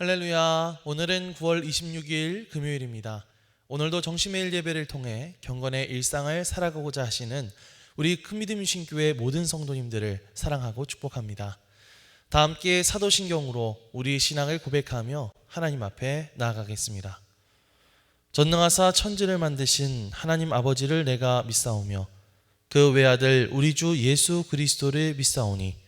할렐루야. 오늘은 9월 26일 금요일입니다. 오늘도 정심의 예배를 통해 경건의 일상을 살아가고자 하시는 우리 큰믿음 신교회 모든 성도님들을 사랑하고 축복합니다. 다 함께 사도신경으로 우리 신앙을 고백하며 하나님 앞에 나아가겠습니다. 전능하사 천지를 만드신 하나님 아버지를 내가 믿사오며 그 외아들 우리 주 예수 그리스도를 믿사오니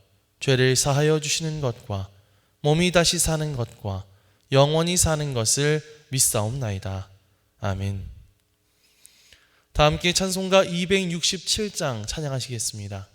죄를 사하여 주시는 것과 몸이 다시 사는 것과 영원히 사는 것을 믿사옵나이다. 아멘. 다 함께 찬송가 267장 찬양하시겠습니다.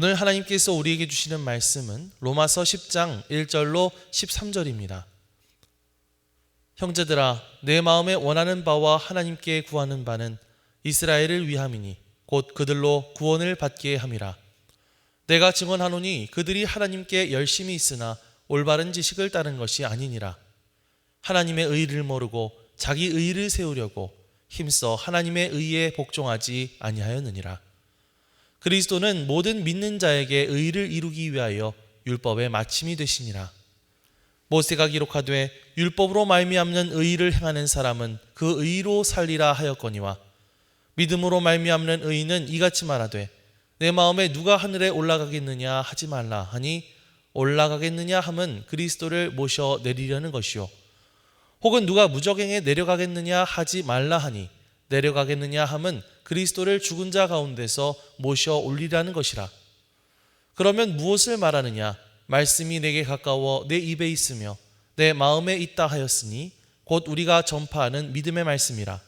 오늘 하나님께서 우리에게 주시는 말씀은 로마서 10장 1절로 13절입니다. 형제들아 내 마음에 원하는 바와 하나님께 구하는 바는 이스라엘을 위함이니 곧 그들로 구원을 받게 함이라. 내가 증언하노니 그들이 하나님께 열심히 있으나 올바른 지식을 따른 것이 아니니라. 하나님의 의를 모르고 자기 의를 세우려고 힘써 하나님의 의에 복종하지 아니하였느니라 그리스도는 모든 믿는 자에게 의를 이루기 위하여 율법의 마침이 되시니라. 모세가 기록하되 율법으로 말미암는 의를 행하는 사람은 그 의로 살리라 하였거니와 믿음으로 말미암는 의는 이같이 말하되 내 마음에 누가 하늘에 올라가겠느냐 하지 말라 하니 올라가겠느냐 함은 그리스도를 모셔 내리려는 것이요. 혹은 누가 무적행에 내려가겠느냐 하지 말라 하니 내려가겠느냐 함은 그리스도를 죽은 자 가운데서 모셔 올리라는 것이라. 그러면 무엇을 말하느냐? 말씀이 내게 가까워 내 입에 있으며 내 마음에 있다 하였으니 곧 우리가 전파하는 믿음의 말씀이라.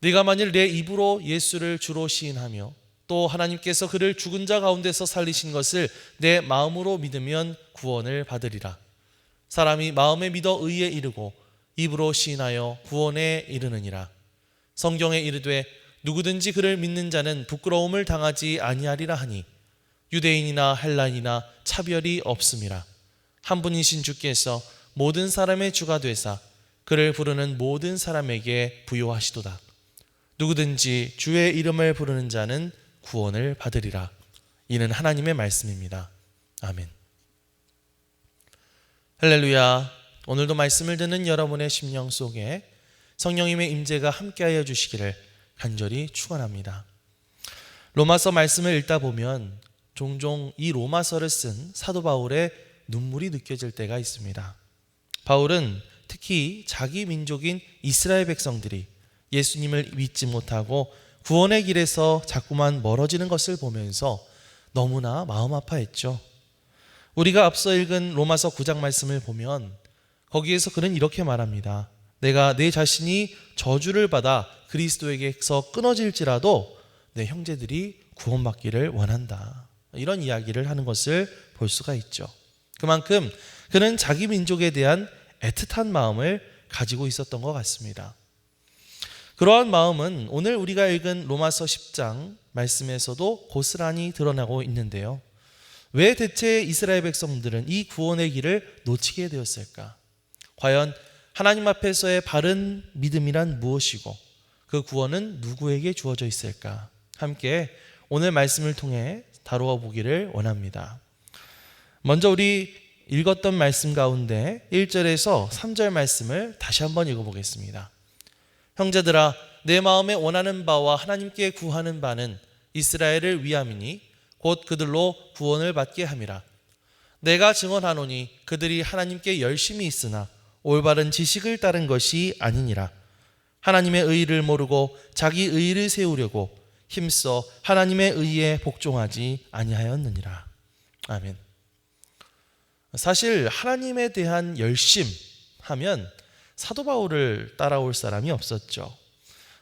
네가 만일 내 입으로 예수를 주로 시인하며 또 하나님께서 그를 죽은 자 가운데서 살리신 것을 내 마음으로 믿으면 구원을 받으리라. 사람이 마음에 믿어 의에 이르고 입으로 시인하여 구원에 이르느니라. 성경에 이르되 누구든지 그를 믿는 자는 부끄러움을 당하지 아니하리라 하니 유대인이나 헬라인이나 차별이 없음이라. 한 분이신 주께서 모든 사람의 주가 되사 그를 부르는 모든 사람에게 부요하시도다. 누구든지 주의 이름을 부르는 자는 구원을 받으리라. 이는 하나님의 말씀입니다. 아멘. 할렐루야. 오늘도 말씀을 듣는 여러분의 심령 속에 성령님의 임재가 함께하여 주시기를 간절히 축원합니다. 로마서 말씀을 읽다 보면 종종 이 로마서를 쓴 사도 바울의 눈물이 느껴질 때가 있습니다. 바울은 특히 자기 민족인 이스라엘 백성들이 예수님을 믿지 못하고 구원의 길에서 자꾸만 멀어지는 것을 보면서 너무나 마음 아파했죠. 우리가 앞서 읽은 로마서 9장 말씀을 보면 거기에서 그는 이렇게 말합니다. 내가 내 자신이 저주를 받아 그리스도에게서 끊어질지라도 내 형제들이 구원받기를 원한다. 이런 이야기를 하는 것을 볼 수가 있죠. 그만큼 그는 자기 민족에 대한 애틋한 마음을 가지고 있었던 것 같습니다. 그러한 마음은 오늘 우리가 읽은 로마서 10장 말씀에서도 고스란히 드러나고 있는데요. 왜 대체 이스라엘 백성들은 이 구원의 길을 놓치게 되었을까? 과연 하나님 앞에서의 바른 믿음이란 무엇이고 그 구원은 누구에게 주어져 있을까? 함께 오늘 말씀을 통해 다루어 보기를 원합니다. 먼저 우리 읽었던 말씀 가운데 1절에서 3절 말씀을 다시 한번 읽어보겠습니다. 형제들아 내 마음에 원하는 바와 하나님께 구하는 바는 이스라엘을 위함이니 곧 그들로 구원을 받게 함이라. 내가 증언하노니 그들이 하나님께 열심히 있으나 올바른 지식을 따른 것이 아니니라. 하나님의 의를 모르고 자기 의를 세우려고 힘써 하나님의 의에 복종하지 아니하였느니라. 아멘. 사실 하나님에 대한 열심 하면 사도 바울을 따라올 사람이 없었죠.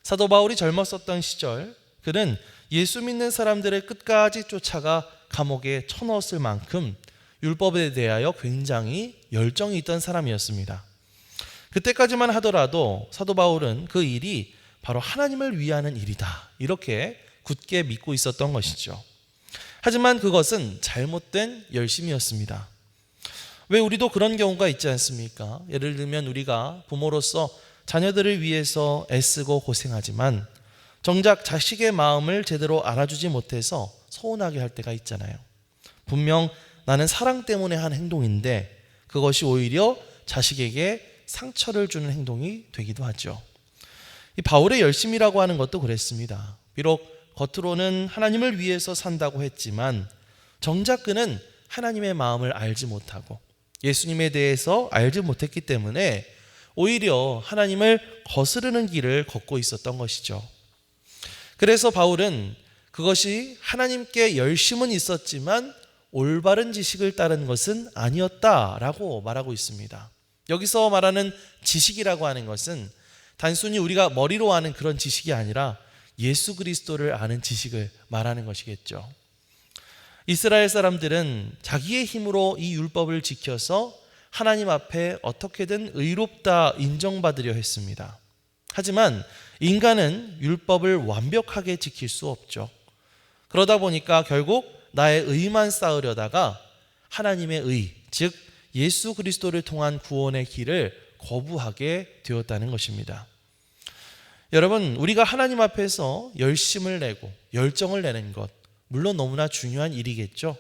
사도 바울이 젊었었던 시절 그는 예수 믿는 사람들을 끝까지 쫓아가 감옥에 쳐넣었을 만큼 율법에 대하여 굉장히 열정이 있던 사람이었습니다. 그때까지만 하더라도 사도 바울은 그 일이 바로 하나님을 위하는 일이다. 이렇게 굳게 믿고 있었던 것이죠. 하지만 그것은 잘못된 열심이었습니다. 왜 우리도 그런 경우가 있지 않습니까? 예를 들면 우리가 부모로서 자녀들을 위해서 애쓰고 고생하지만 정작 자식의 마음을 제대로 알아주지 못해서 서운하게 할 때가 있잖아요. 분명 나는 사랑 때문에 한 행동인데 그것이 오히려 자식에게 상처를 주는 행동이 되기도 하죠. 이 바울의 열심이라고 하는 것도 그랬습니다. 비록 겉으로는 하나님을 위해서 산다고 했지만 정작 그는 하나님의 마음을 알지 못하고 예수님에 대해서 알지 못했기 때문에 오히려 하나님을 거스르는 길을 걷고 있었던 것이죠. 그래서 바울은 그것이 하나님께 열심은 있었지만 올바른 지식을 따른 것은 아니었다라고 말하고 있습니다. 여기서 말하는 지식이라고 하는 것은 단순히 우리가 머리로 아는 그런 지식이 아니라 예수 그리스도를 아는 지식을 말하는 것이겠죠. 이스라엘 사람들은 자기의 힘으로 이 율법을 지켜서 하나님 앞에 어떻게든 의롭다 인정받으려 했습니다. 하지만 인간은 율법을 완벽하게 지킬 수 없죠. 그러다 보니까 결국 나의 의만 쌓으려다가 하나님의 의, 즉 예수 그리스도를 통한 구원의 길을 거부하게 되었다는 것입니다. 여러분, 우리가 하나님 앞에서 열심을 내고 열정을 내는 것, 물론 너무나 중요한 일이겠죠.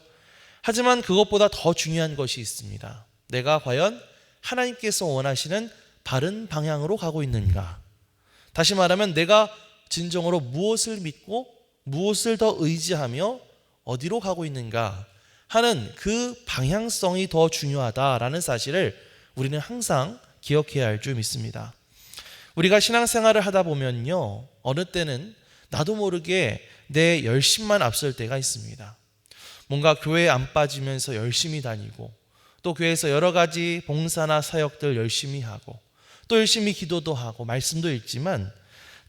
하지만 그것보다 더 중요한 것이 있습니다. 내가 과연 하나님께서 원하시는 바른 방향으로 가고 있는가? 다시 말하면 내가 진정으로 무엇을 믿고 무엇을 더 의지하며 어디로 가고 있는가 하는 그 방향성이 더 중요하다라는 사실을 우리는 항상 기억해야 할 줄 믿습니다. 우리가 신앙생활을 하다 보면요. 어느 때는 나도 모르게 내 열심만 앞설 때가 있습니다. 뭔가 교회에 안 빠지면서 열심히 다니고 또 교회에서 여러 가지 봉사나 사역들 열심히 하고 또 열심히 기도도 하고 말씀도 읽지만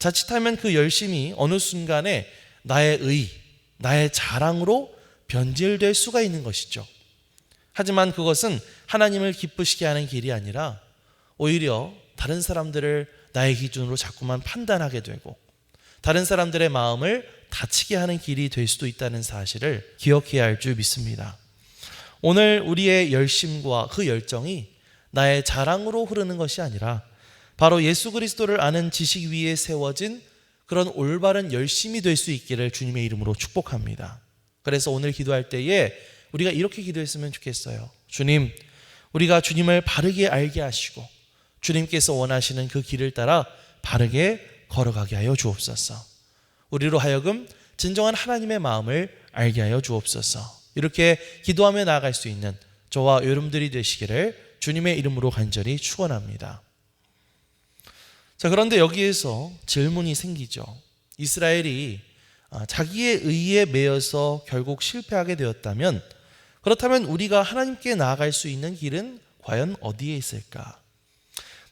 자칫하면 그 열심이 어느 순간에 나의 의, 나의 자랑으로 변질될 수가 있는 것이죠. 하지만 그것은 하나님을 기쁘시게 하는 길이 아니라 오히려 다른 사람들을 나의 기준으로 자꾸만 판단하게 되고 다른 사람들의 마음을 다치게 하는 길이 될 수도 있다는 사실을 기억해야 할 줄 믿습니다. 오늘 우리의 열심과 그 열정이 나의 자랑으로 흐르는 것이 아니라 바로 예수 그리스도를 아는 지식 위에 세워진 그런 올바른 열심이 될 수 있기를 주님의 이름으로 축복합니다. 그래서 오늘 기도할 때에 우리가 이렇게 기도했으면 좋겠어요. 주님, 우리가 주님을 바르게 알게 하시고 주님께서 원하시는 그 길을 따라 바르게 걸어가게 하여 주옵소서. 우리로 하여금 진정한 하나님의 마음을 알게 하여 주옵소서. 이렇게 기도하며 나아갈 수 있는 저와 여러분들이 되시기를 주님의 이름으로 간절히 축원합니다. 자, 그런데 여기에서 질문이 생기죠. 이스라엘이 아, 자기의 의에 매여서 결국 실패하게 되었다면 그렇다면 우리가 하나님께 나아갈 수 있는 길은 과연 어디에 있을까?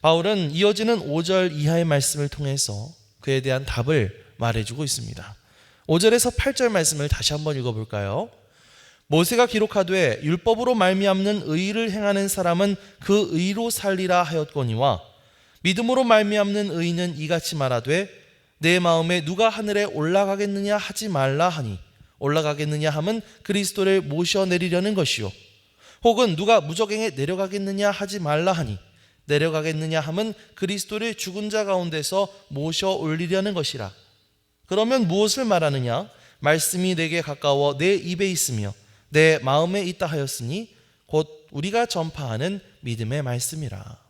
바울은 이어지는 5절 이하의 말씀을 통해서 그에 대한 답을 말해주고 있습니다. 5절에서 8절 말씀을 다시 한번 읽어볼까요? 모세가 기록하되 율법으로 말미암는 의를 행하는 사람은 그 의로 살리라 하였거니와 믿음으로 말미암는 의는 이같이 말하되 내 마음에 누가 하늘에 올라가겠느냐 하지 말라 하니 올라가겠느냐 함은 그리스도를 모셔 내리려는 것이요. 혹은 누가 무적행에 내려가겠느냐 하지 말라 하니 내려가겠느냐 함은 그리스도를 죽은 자 가운데서 모셔 올리려는 것이라. 그러면 무엇을 말하느냐? 말씀이 내게 가까워 내 입에 있으며 내 마음에 있다 하였으니 곧 우리가 전파하는 믿음의 말씀이라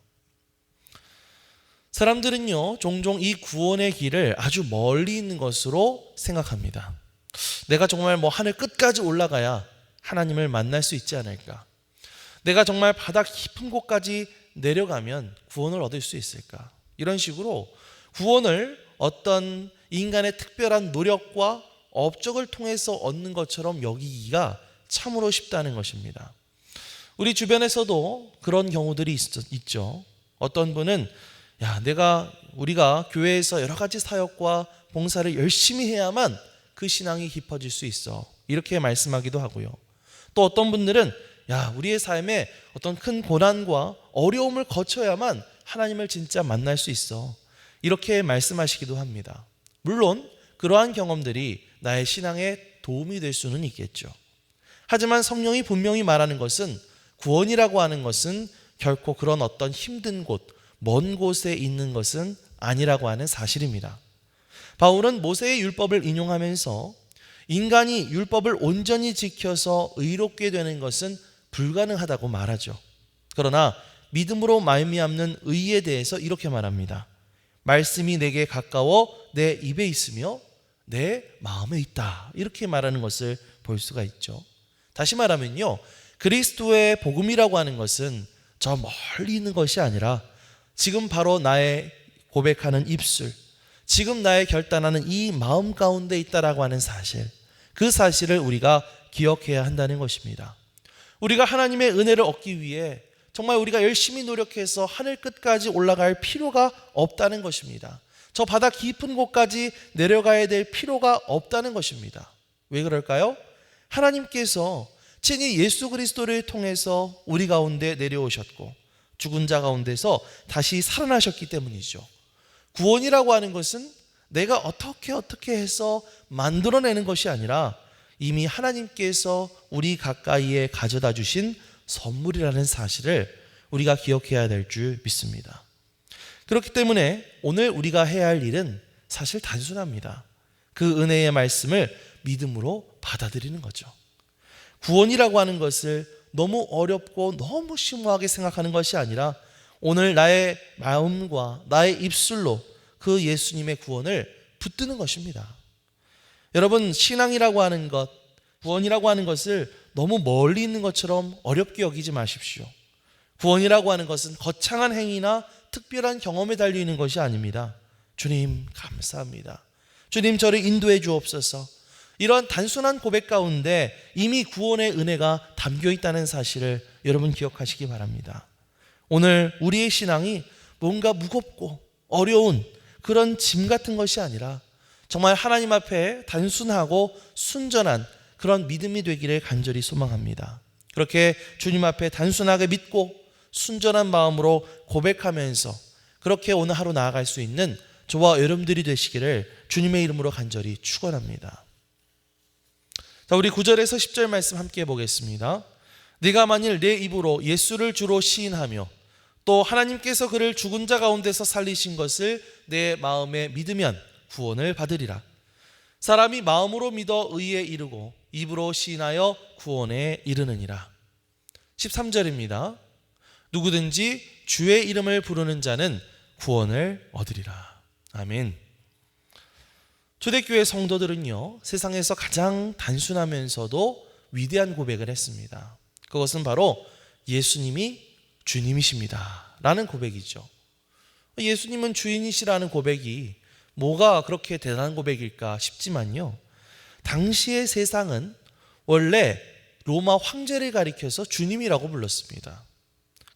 사람들은요, 종종 이 구원의 길을 아주 멀리 있는 것으로 생각합니다. 내가 정말 뭐 하늘 끝까지 올라가야 하나님을 만날 수 있지 않을까? 내가 정말 바닥 깊은 곳까지 내려가면 구원을 얻을 수 있을까? 이런 식으로 구원을 어떤 인간의 특별한 노력과 업적을 통해서 얻는 것처럼 여기기가 참으로 쉽다는 것입니다. 우리 주변에서도 그런 경우들이 있, 죠 어떤 분은 야, 내가 우리가 교회에서 여러 가지 사역과 봉사를 열심히 해야만 그 신앙이 깊어질 수 있어. 이렇게 말씀하기도 하고요. 또 어떤 분들은 야, 우리의 삶에 어떤 큰 고난과 어려움을 거쳐야만 하나님을 진짜 만날 수 있어. 이렇게 말씀하시기도 합니다. 물론 그러한 경험들이 나의 신앙에 도움이 될 수는 있겠죠. 하지만 성령이 분명히 말하는 것은 구원이라고 하는 것은 결코 그런 어떤 힘든 곳, 먼 곳에 있는 것은 아니라고 하는 사실입니다. 바울은 모세의 율법을 인용하면서 인간이 율법을 온전히 지켜서 의롭게 되는 것은 불가능하다고 말하죠. 그러나 믿음으로 말미암는 의에 대해서 이렇게 말합니다. 말씀이 내게 가까워 내 입에 있으며 내 마음에 있다. 이렇게 말하는 것을 볼 수가 있죠. 다시 말하면요. 그리스도의 복음이라고 하는 것은 저 멀리 있는 것이 아니라 지금 바로 나의 고백하는 입술, 지금 나의 결단하는 이 마음 가운데 있다라고 하는 사실, 그 사실을 우리가 기억해야 한다는 것입니다. 우리가 하나님의 은혜를 얻기 위해 정말 우리가 열심히 노력해서 하늘 끝까지 올라갈 필요가 없다는 것입니다. 저 바다 깊은 곳까지 내려가야 될 필요가 없다는 것입니다. 왜 그럴까요? 하나님께서 친히 예수 그리스도를 통해서 우리 가운데 내려오셨고 죽은 자 가운데서 다시 살아나셨기 때문이죠. 구원이라고 하는 것은 내가 어떻게 어떻게 해서 만들어내는 것이 아니라 이미 하나님께서 우리 가까이에 가져다 주신 선물이라는 사실을 우리가 기억해야 될 줄 믿습니다. 그렇기 때문에 오늘 우리가 해야 할 일은 사실 단순합니다. 그 은혜의 말씀을 믿음으로 받아들이는 거죠. 구원이라고 하는 것을 너무 어렵고 너무 심오하게 생각하는 것이 아니라 오늘 나의 마음과 나의 입술로 그 예수님의 구원을 붙드는 것입니다. 여러분, 신앙이라고 하는 것, 구원이라고 하는 것을 너무 멀리 있는 것처럼 어렵게 여기지 마십시오. 구원이라고 하는 것은 거창한 행위나 특별한 경험에 달려 있는 것이 아닙니다. 주님, 감사합니다. 주님, 저를 인도해 주옵소서. 이런 단순한 고백 가운데 이미 구원의 은혜가 담겨 있다는 사실을 여러분 기억하시기 바랍니다. 오늘 우리의 신앙이 뭔가 무겁고 어려운 그런 짐 같은 것이 아니라 정말 하나님 앞에 단순하고 순전한 그런 믿음이 되기를 간절히 소망합니다. 그렇게 주님 앞에 단순하게 믿고 순전한 마음으로 고백하면서 그렇게 오늘 하루 나아갈 수 있는 저와 여러분들이 되시기를 주님의 이름으로 간절히 축원합니다. 자, 우리 9절에서 10절 말씀 함께 보겠습니다. 네가 만일 내 입으로 예수를 주로 시인하며 또 하나님께서 그를 죽은 자 가운데서 살리신 것을 내 마음에 믿으면 구원을 받으리라. 사람이 마음으로 믿어 의에 이르고 입으로 시인하여 구원에 이르느니라. 13절입니다. 누구든지 주의 이름을 부르는 자는 구원을 얻으리라. 아멘. 초대교회 성도들은요, 세상에서 가장 단순하면서도 위대한 고백을 했습니다. 그것은 바로 예수님이 주님이십니다. 라는 고백이죠. 예수님은 주인이시라는 고백이 뭐가 그렇게 대단한 고백일까 싶지만요. 당시의 세상은 원래 로마 황제를 가리켜서 주님이라고 불렀습니다.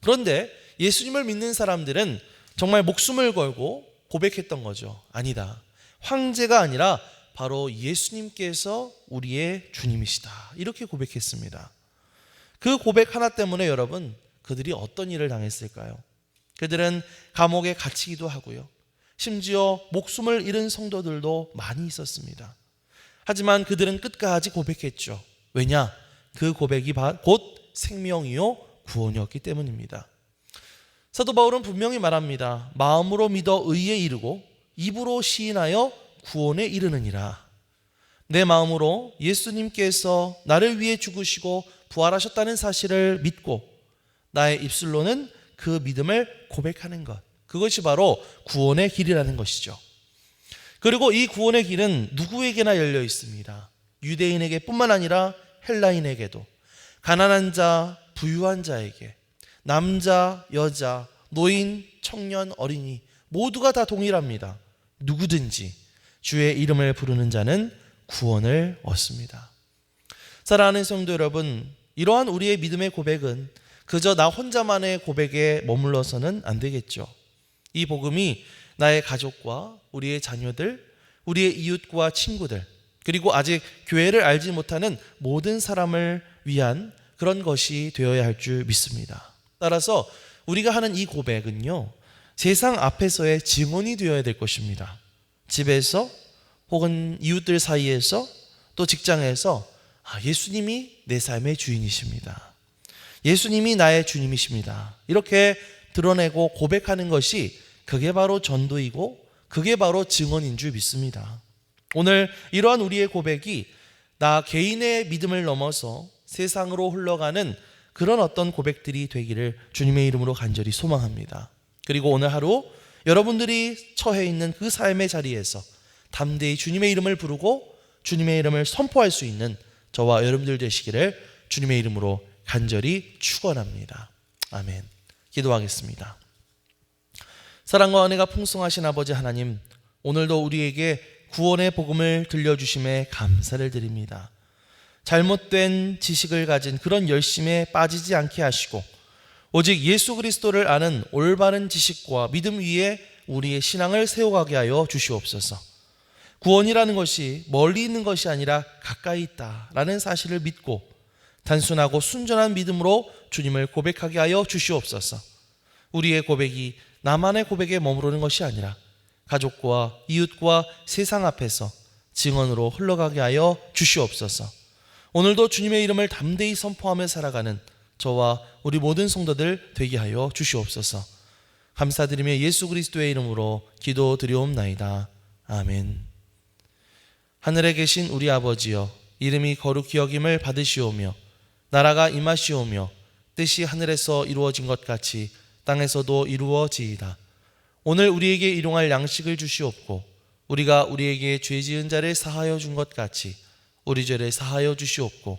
그런데 예수님을 믿는 사람들은 정말 목숨을 걸고 고백했던 거죠. 아니다. 황제가 아니라 바로 예수님께서 우리의 주님이시다. 이렇게 고백했습니다. 그 고백 하나 때문에 여러분, 그들이 어떤 일을 당했을까요? 그들은 감옥에 갇히기도 하고요. 심지어 목숨을 잃은 성도들도 많이 있었습니다. 하지만 그들은 끝까지 고백했죠. 왜냐? 그 고백이 곧 생명이요 구원이었기 때문입니다. 사도 바울은 분명히 말합니다. 마음으로 믿어 의에 이르고 입으로 시인하여 구원에 이르느니라. 내 마음으로 예수님께서 나를 위해 죽으시고 부활하셨다는 사실을 믿고 나의 입술로는 그 믿음을 고백하는 것. 그것이 바로 구원의 길이라는 것이죠. 그리고 이 구원의 길은 누구에게나 열려 있습니다. 유대인에게 뿐만 아니라 헬라인에게도 가난한 자, 부유한 자에게 남자, 여자, 노인, 청년, 어린이 모두가 다 동일합니다. 누구든지 주의 이름을 부르는 자는 구원을 얻습니다. 사랑하는 성도 여러분, 이러한 우리의 믿음의 고백은 그저 나 혼자만의 고백에 머물러서는 안 되겠죠. 이 복음이 나의 가족과 우리의 자녀들, 우리의 이웃과 친구들, 그리고 아직 교회를 알지 못하는 모든 사람을 위한 그런 것이 되어야 할 줄 믿습니다. 따라서 우리가 하는 이 고백은요, 세상 앞에서의 증언이 되어야 될 것입니다. 집에서 혹은 이웃들 사이에서 또 직장에서 아, 예수님이 내 삶의 주인이십니다. 예수님이 나의 주님이십니다. 이렇게 드러내고 고백하는 것이 그게 바로 전도이고 그게 바로 증언인 줄 믿습니다. 오늘 이러한 우리의 고백이 나 개인의 믿음을 넘어서 세상으로 흘러가는 그런 어떤 고백들이 되기를 주님의 이름으로 간절히 소망합니다. 그리고 오늘 하루 여러분들이 처해 있는 그 삶의 자리에서 담대히 주님의 이름을 부르고 주님의 이름을 선포할 수 있는 저와 여러분들 되시기를 주님의 이름으로 간절히 축원합니다. 아멘. 기도하겠습니다. 사랑과 은혜가 풍성하신 아버지 하나님, 오늘도 우리에게 구원의 복음을 들려주심에 감사를 드립니다. 잘못된 지식을 가진 그런 열심에 빠지지 않게 하시고 오직 예수 그리스도를 아는 올바른 지식과 믿음 위에 우리의 신앙을 세워가게 하여 주시옵소서. 구원이라는 것이 멀리 있는 것이 아니라 가까이 있다라는 사실을 믿고 단순하고 순전한 믿음으로 주님을 고백하게 하여 주시옵소서. 우리의 고백이 나만의 고백에 머무르는 것이 아니라 가족과 이웃과 세상 앞에서 증언으로 흘러가게 하여 주시옵소서. 오늘도 주님의 이름을 담대히 선포하며 살아가는 저와 우리 모든 성도들 되게 하여 주시옵소서. 감사드리며 예수 그리스도의 이름으로 기도드리옵나이다. 아멘. 하늘에 계신 우리 아버지여 이름이 거룩히 여김을 받으시오며 나라가 임하시오며 뜻이 하늘에서 이루어진 것 같이 땅에서도 이루어지이다. 오늘 우리에게 일용할 양식을 주시옵고 우리가 우리에게 죄 지은 자를 사하여 준 것 같이 우리 죄를 사하여 주시옵고